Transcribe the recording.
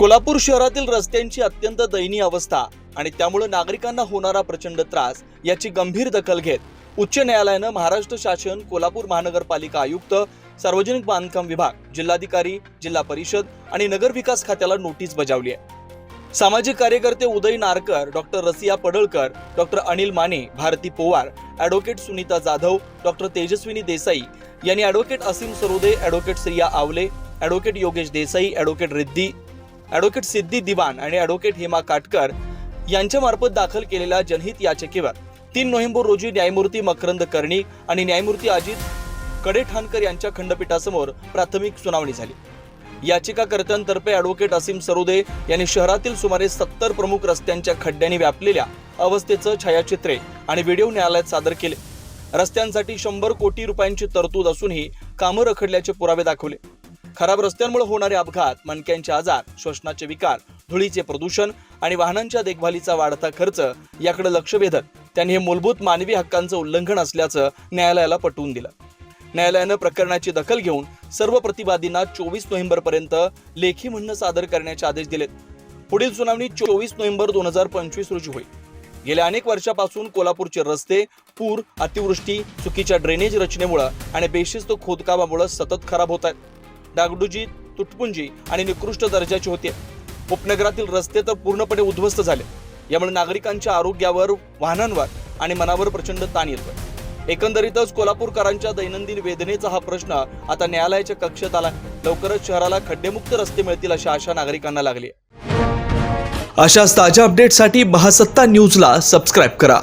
कोल्हापूर शहरातील रस्त्यांची अत्यंत दयनीय अवस्था आणि त्यामुळे नागरिकांना होणारा प्रचंड त्रास याची गंभीर दखल घेत उच्च न्यायालयानं महाराष्ट्र शासन कोल्हापूर महानगरपालिका आयुक्त सार्वजनिक बांधकाम विभाग जिल्हाधिकारी जिल्हा परिषद आणि नगरविकास खात्याला नोटीस बजावली आहे. सामाजिक कार्यकर्ते Uday Narkar doctor Rasiya Padalkar doctor Anil Mane Bharati Powar advocate Sunita Jadhav doctor Tejaswini Desai यांनी advocate Asim Sarode advocate Shriya Awale advocate Yogesh Desai advocate Riddhi advocate Siddhi Diwan आणि advocate Hema Katkar यांच्यामार्फत दाखल केलेल्या जनहित याचिकेवर तीन November रोजी न्यायमूर्ती मकरंद कर्णिक आणि न्यायमूर्ती अजित कडेठाणकर यांच्या खंडपीठासमोर प्राथमिक सुनावणी झाली. याचिकाकर्त्यांतर्फे ॲडव्होकेट असीम सरोदे यांनी शहरातील सुमारे सत्तर प्रमुख रस्त्यांच्या खड्ड्यांनी व्यापलेल्या अवस्थेचं छायाचित्रे आणि व्हिडिओ न्यायालयात सादर केले. रस्त्यांसाठी शंभर कोटी रुपयांची तरतूद असूनही कामं रखडल्याचे पुरावे दाखवले. खराब रस्त्यांमुळे होणारे अपघात मणक्यांचे आजार श्वसनाचे विकार धुळीचे प्रदूषण आणि वाहनांच्या देखभालीचा वाढता खर्च याकडे लक्ष वेधत त्यांनी हे मूलभूत मानवी हक्कांचं उल्लंघन असल्याचं न्यायालयाला पटवून दिलं. न्यायालयानं प्रकरणाची दखल घेऊन सर्व प्रतिवादींना चोवीस नोव्हेंबर पर्यंत लेखी म्हणणं सादर करण्याचे आदेश दिलेत. पुढील सुनावणी चोवीस नोव्हेंबर दोन हजार पंचवीस रोजी होईल. गेल्या अनेक वर्षापासून कोल्हापूरचे रस्ते पूर अतिवृष्टी चुकीच्या ड्रेनेज रचनेमुळे आणि बेशिस्त खोदकामामुळे सतत खराब होत आहेत. डागडुजी तुटपुंजी आणि निकृष्ट दर्जाची होती. उपनगरातील रस्ते तर पूर्णपणे उद्ध्वस्त झाले. यामुळे नागरिकांच्या आरोग्यावर वाहनांवर आणि मनावर प्रचंड ताण येतोय. एकंदरीतच कोल्हापूरकरांच्या दैनंदिन वेदनेचा हा प्रश्न आता न्यायालयाच्या कक्षेत आला. लवकरच शहराला खड्डेमुक्त रस्ते मिळतील अशी आशा नागरिकांना लागली अशाच ताज्या अपडेटसाठी महासत्ता न्यूजला सबस्क्राईब करा.